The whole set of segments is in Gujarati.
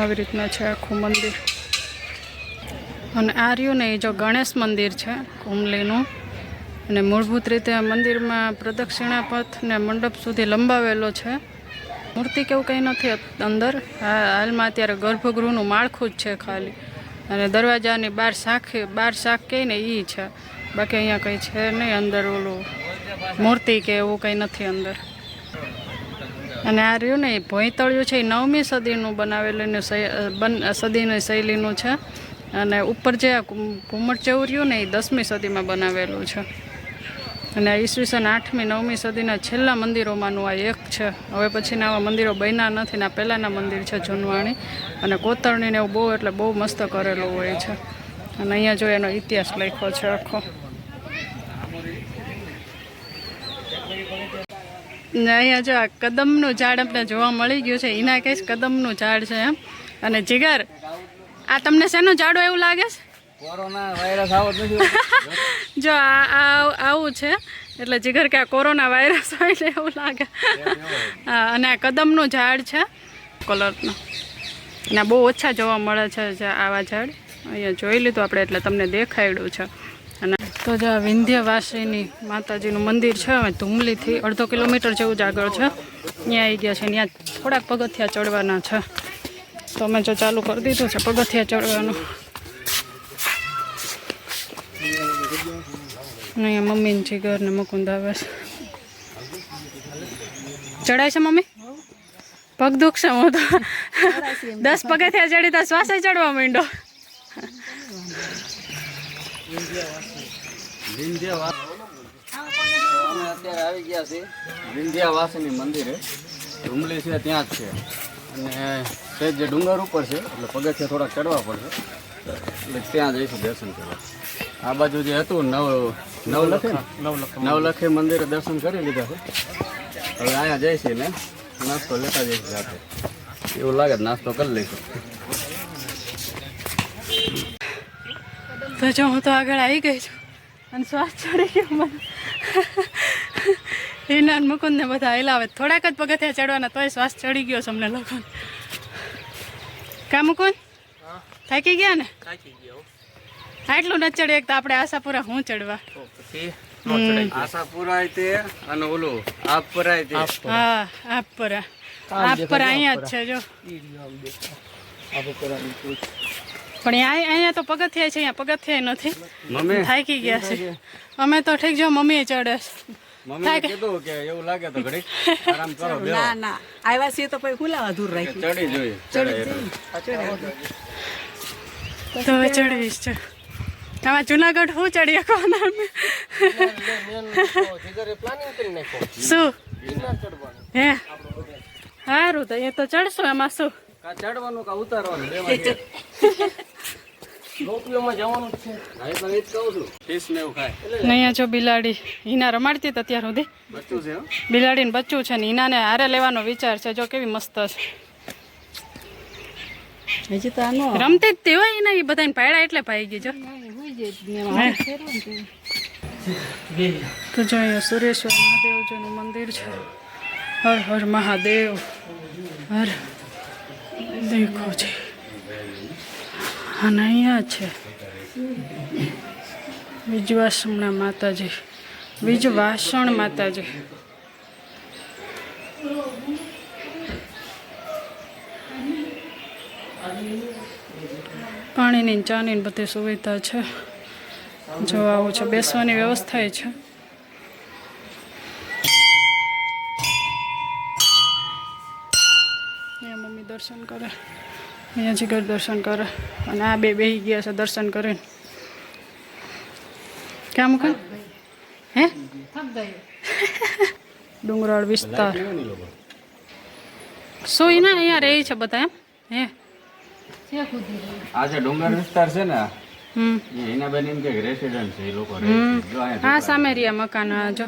આવી રીતના છે આખું મંદિર. અને આ રહ્યું ને એ જો ગણેશ મંદિર છે કુંભલીનું અને મૂળભૂત રીતે આ મંદિરમાં પ્રદક્ષિણા પથ મંડપ સુધી લંબાવેલો છે. મૂર્તિ કેવું કંઈ નથી, અંદર. હાલમાં અત્યારે ગર્ભગૃહનું માળખું જ છે ખાલી. અને દરવાજાની બાર શાખ બાર શાખ કહે ને એ છે. બાકી અહીંયા કંઈ છે નહીં અંદર ઓલું. મૂર્તિ કે એવું કંઈ નથી અંદર. અને આ રહ્યું ને, એ ભોંયતળિયું છે, એ નવમી સદીનું બનાવેલું સદીની શૈલીનું છે. અને ઉપર જે આ ઘુમ- ઘુમ્મટ જેવું રહ્યું ને, એ દસમી સદીમાં બનાવેલું છે. અને ઈસવીસન આઠમી, નવમી સદીના છેલ્લા મંદિરોમાંનું આ એક છે. હવે પછીના આવા મંદિરો બન્યા નથી ને, આ પહેલાંના મંદિર છે જૂનવાણી. અને કોતરણીને એવું બહુ, એટલે બહુ મસ્ત કરેલું હોય છે. અને અહીંયા જો એનો ઇતિહાસ લખ્યો છે આખો. અહીંયા જો આ કદમનું ઝાડ આપણે જોવા મળી ગયું છે એના કહીશ કદમનું ઝાડ છે એમ. અને જીગર આ તમને શેનું ઝાડું એવું લાગે છે? કોરોના વાયરસ આવો જો આ આવું છે એટલે જીગર કે આ કોરોના વાયરસ હોય ને એવું લાગે. હા અને આ કદમનું ઝાડ છે કલરનું. અને બહુ ઓછા જોવા મળે છે આવા ઝાડ. અહીંયા જોઈ લીધું આપણે એટલે તમને દેખાડ્યું છે. તો જો આ વિંધ્યવાસીની માતાજીનું મંદિર છે હવે ધુમલીથી અડધો કિલોમીટર જેવું જ આગળ છે. ત્યાં આવી ગયા છે ત્યાં થોડાક પગથિયા ચડવાના છે. તો અમે જો ચાલુ કરી દીધું છે, પગથિયા ચડવાનું. અહીંયા મમ્મીને છે જીગર ને મુકુંદ આવે છે. ચડાય છે મમ્મી? પગ દુખશે હું તો. દસ પગથિયા ચડી તો શ્વાસે ચડવા માંડ્યો અમે અત્યારે આવી ગયા છીએ વિંધ્યાવાસીની મંદિરે ડુંગળી છે ત્યાં જ છે અને તે જે ડુંગર ઉપર છે એટલે પગથિયા થોડા ચડવા પડશે એટલે ત્યાં જઈશું દર્શન કરવા આ બાજુ જે હતું નવ નવલખે? નવલખે મંદિરે દર્શન કરી લીધા છે હવે અહીંયા જઈશી ને નાસ્તો લેતા જઈશું સાથે એવું લાગે નાસ્તો કરી લઈશું તો જો હું તો આગળ આવી ગઈ છું અને શ્વાસ ચડી ગયો મને. હિના ને મુકુંદ ને બધા હલાવે. થોડાક જ પગથિયા ચડવાના તોય શ્વાસ ચડી ગયો છે અમને લોકોને. કા મુકુંદ? થાકી ગયા ને? આટલું ન ચડે એક તો આપણે આશાપુરા હું ચડવા? આશાપુરા તે અને ઓલું આપપુરા તે. હા આપ પર આપ અહીંયા જ છે જો. પણ અહીંયા અહીંયા તો પગથિયા છે અહીંયા પગથિયા નથી. થાકી ગયા છે. અમે તો ઠીક જો મમ્મી ચડે. છે. મમ્મીએ કીધું કે એવું લાગે તો ઘડી આરામ કરો ના ના. આવ્યા છીએ તો પછી ચડી જોઈએ ચડે તો હવે છે આમાં જુનાગઢ હું ચડી શકવાના શું? હે? સારું તો એ તો ચડશું એમાં શું? કાં ચડવાનું કા ઉતારવાનું એ જ બિલાડી હિના રમાડતી હતી અત્યાર સુધી. બચ્ચું છે હો. બિલાડીને બચ્ચું છે ને હિનાને હારે લેવાનો વિચાર છે જો કેવી મસ્ત છે. હજી તો આનો રમતી જ તે હોય એ બધાને પાયડા એટલે ભાઈ ગઈ જો. તો જો અહીંયા સુરેશ્વર મહાદેવજીનું મંદિર છે. હર હર મહાદેવ. હર. દેખો છે અને અહીંયા છે. વિજવાસમના માતાજી. વિજવાસણ માતાજી. પાણીની ચાની બધી સુવિધા છે. જો આવું છે, બેસવાની વ્યવસ્થા છે. અહીંયા જીગર દર્શન કરે. અને આ બે બેહી ગયા છે દર્શન કરીને. ક્યાં મૂકે હે? ડુંગરાળ વિસ્તાર. શું એના અહીંયા રહે છે બધા એમ? હે? આ જે ડુંગર વિસ્તાર છે ને હમ. એના બેન એમ કે રેસિડન્ટ છે એ લોકો રહે છે. જો અહીંયા સામે રહ્યા મકાન આ જો.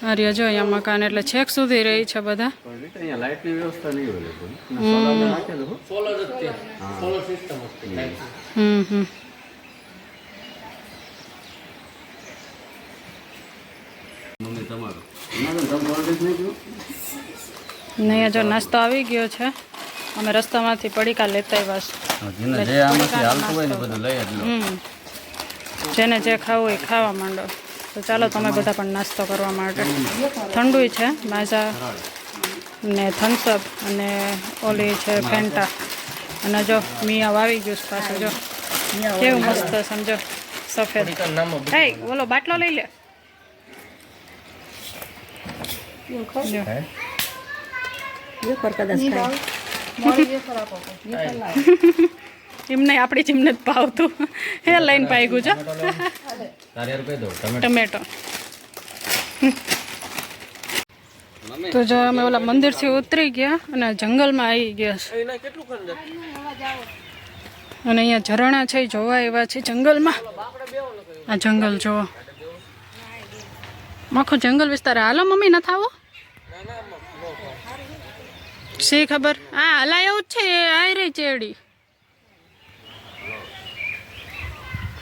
રહ્યા જો અહીંયા મકાન એટલે છેક સુધી રહી છે બધા. અહીંયા લાઇટની વ્યવસ્થા નહીં હોય લોકો. સોલાર નાખેલું હમ. હમ નહીં? જો નાસ્તો આવી ગયો છે. અમે રસ્તામાંથી પડીકા લેતા આવ્યા છે. જેને જે આમાંથી હાલતું હોય ને બધું લઈ જ લો. હમ. જેને જે ખાવું હોય એ ખાવા માંડો. તો ચાલો તમે બધા પણ નાસ્તો કરવા માટે. ઠંડુય છે માઝા ને થમ્સઅપ અને ઓલી છે ફેન્ટા અને જો મિયા વાવી ગયું છે પાછું જો. કેવું મસ્ત સમજો સફેદ. હે બોલો બાટલો લઈ લે. જો. એમને આપણી જીમને જ ભાવતું. હે લઈને પાઈ છે. ટમેટો તો જો અમે ઓલા મંદિરથી ઉતરી ગયા અને જંગલમાં આવી ગયા છે. અને અહીંયા ઝરણા છે જોવા એવા છે જંગલમાં. આ જંગલ જોવો આખો જંગલ વિસ્તાર. હાલો મમ્મી ન થાવો? શી ખબર? હા હલાય એવું જ છે આ રે ચેડી.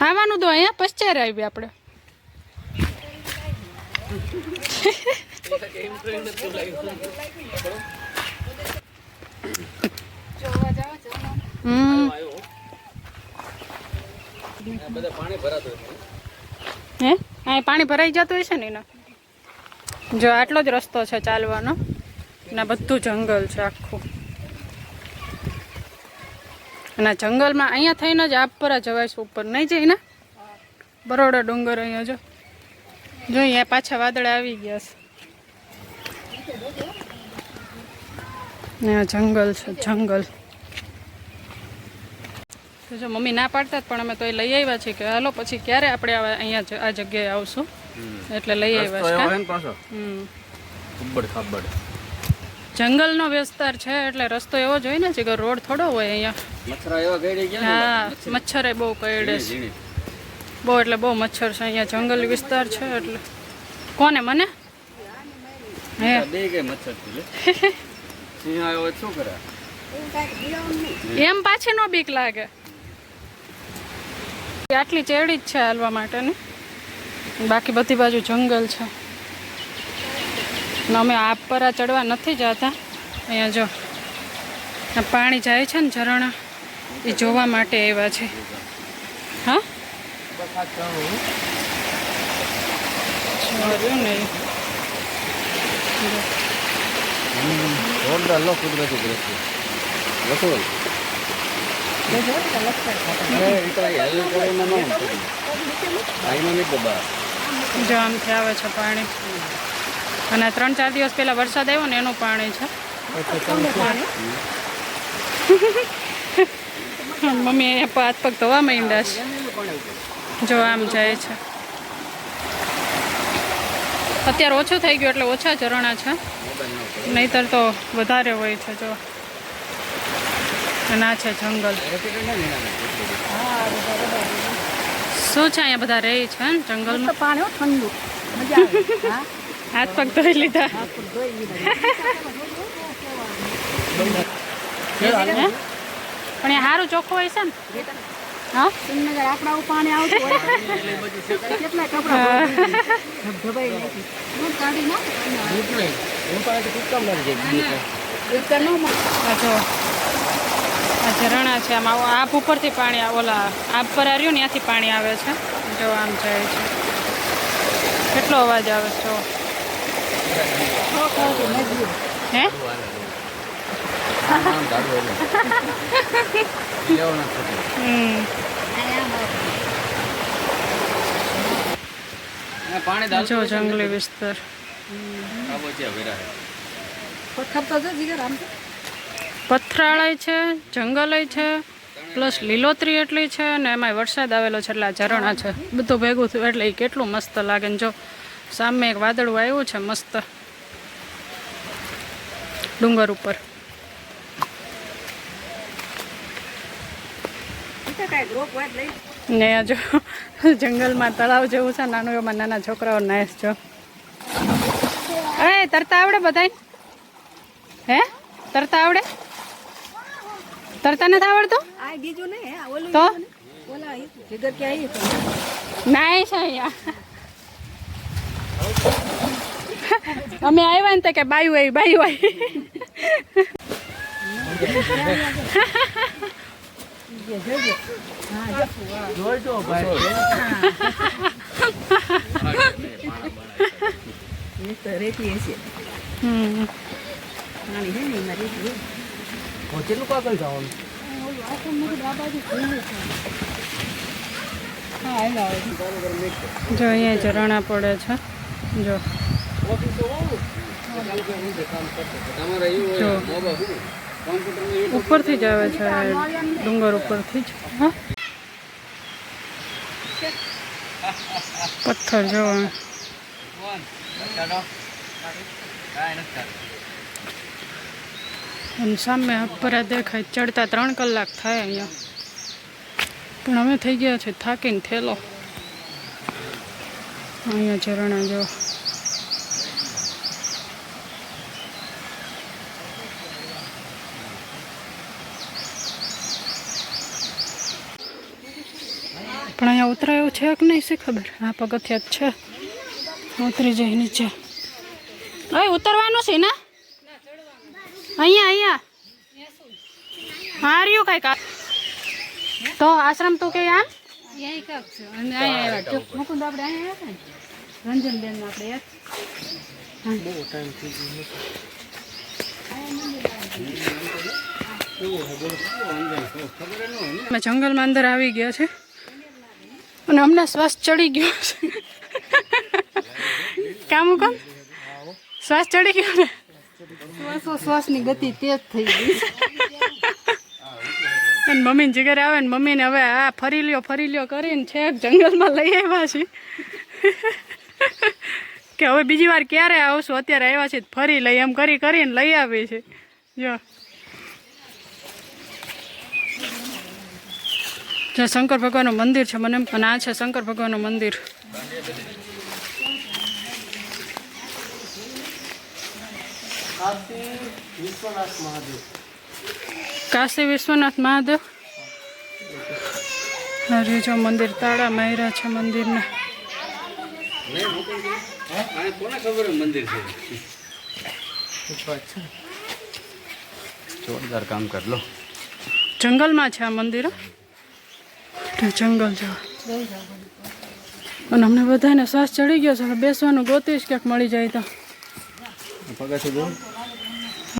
આવવાનું તો અહીંયા પશ્ચાર આવી આપણે. હે? અહીં પાણી ભરાઈ જતું હશે ને એના? જો આટલો જ રસ્તો છે ચાલવાનો. ને બધું જંગલ છે આખું. અને જંગલમાં અહીંયા થઈને જ આપ પર જવાય છે ઉપર નહીં જઈ ને બરોડા ડુંગર અહીંયા જો. જો અહીંયા પાછા વાદળ આવી ગયા છે. જંગલ છે જંગલ. તો જો મમ્મી ના પાડતા પણ અમે તો એ લઈ આવ્યા છીએ કે હાલો પછી ક્યારે આપણે અહીંયા આ જગ્યાએ આવશું? એટલે લઈ આવ્યા છીએ છે હે ને પાછો હમ ખબ્બડ ખબ્બડ જંગલનો વિસ્તાર છે એટલે રસ્તો એવો જ હોય ને કે રોડ થોડો હોય અહીંયા. હા મચ્છરે. બહુ કરડે છે. બહુ એટલે બહુ મચ્છર છે અહીંયા જંગલ વિસ્તાર છે એટલે. કોને મને? હે. એમ પાછી નો બીક લાગે. આટલી ચેડી જ છે હાલવા માટેની. બાકી બધી બાજુ જંગલ છે. ને અમે આપ પર આ ચડવા નથી જતા. અહીંયા જો પાણી જાય છે ને ઝરણા એ જોવા માટે આવ્યા છે. હા? જોયું ને. ઈ. જોરદાર લો કુદરતી દ્રશ્ય. વસુલ અરે ઈ તો આ હેલ કરીને ન ઊંચું. આઈનો નહીં દબા જો આમથી આવે છે પાણી. અને ત્રણ ચાર દિવસ પહેલા વરસાદ આવ્યો ને એનું પાણી છે. મમ્મી અહીંયા હાથ પગ ધોવા માંડ્યા છે. જો આમ જાય છે. અત્યારે ઓછું થઈ ગયું એટલે ઓછા ઝરણા છે. નહીતર તો વધારે હોય છે જો. આ છે જંગલ. શું છે અહીંયા બધા રહે છે ને જંગલમાં પાણી ઠંડુ. મજા હાથ પગ ધોઈ લીધા? પણ એ સારું ચોખ્ખું હોય છે. ને હા આપણા પાણી આવતું કેટલા કપડા ઝરણા છે આમ આપ ઉપરથી પાણી ઓલા આપ પર આવ્યું ને ત્યાંથી પાણી આવે છે. જો આમ જાય છે. કેટલો અવાજ આવે છે હે? જો જંગલી વિસ્તાર. પથરાળાય છે. જંગલય છે પ્લસ લીલોતરી એટલી છે ને એમાંય વરસાદ આવેલો છે એટલે આ ઝરણા છે. બધું ભેગું થયું એટલે એ કેટલું મસ્ત લાગે ને જો સામે એક વાદળું આવ્યું છે મસ્ત. ડુંગર ઉપર. ને જો જંગલમાં તળાવ જેવું છે નાનું એમાં નાના છોકરાઓ નાય જો. એ તરતા આવડે બધા હે? તરતા આવડે? તરતા નથી આવડતું? તો? નાય છે અહીંયા. અમે આવ્યા ને કે બાયુ આવી બાયુ આવી. જો અહીંયા ઝરણા પડે છે. જો. ઉપરથી જ આવે છે ડુંગર ઉપરથી જ. પથ્થર જો સામે અપરા દેખાય, ચડતા ત્રણ કલાક થાય અહીંયા. પણ અમે થઈ ગયા છે, થાકીને થેલો. અહીંયા ઝરણા જો. પણ અહીંયા ઉતરાયો છે કે નહીં છે ખબર? આ પગથિયા જ છે. ઉતરી જાય નીચે. હવે ઉતરવાનું છે ને? અહીંયા અહીંયા. હાર્યું કઈ કા તો આશ્રમ તો કે આમ? અહીં મુકુંદ આપણે અહીંયા આવ્યા ને? રંજનબેન આપણે યાદ અમે જંગલમાં અંદર આવી ગયા છે. અને હમણાં શ્વાસ ચડી ગયો છે. કામ કામ શ્વાસ ચડી ગયો ને? શ્વાસો શ્વાસની ગતિ તેજ થઈ ગઈ. અને મમ્મીને જીગર આવે ને મમ્મીને હવે આ ફરી લ્યો ફરી લ્યો કરીને છેક જંગલમાં લઈ આવ્યા છે કે હવે બીજી વાર ક્યારે આવશું? અત્યારે આવ્યા છે ફરી લઈ એમ કરી કરીને લઈ આવી છે. જો. જ્યાં શંકર ભગવાનનું મંદિર છે મને અને આ છે શંકર ભગવાનનું મંદિર. કાશી વિશ્વનાથ મહાદેવ. હરે જો મંદિર તાળા માયરા છે મંદિરને. આને કોને ખબર મંદિર છે? જોરદાર કામ કર લો. જંગલમાં છે આ મંદિર જંગલ જો અને અમને બધાને શ્વાસ ચડી ગયો છે બેસવાનું ગોતીશ ક્યાંક મળી જાય તો. પગથિયું જોઉં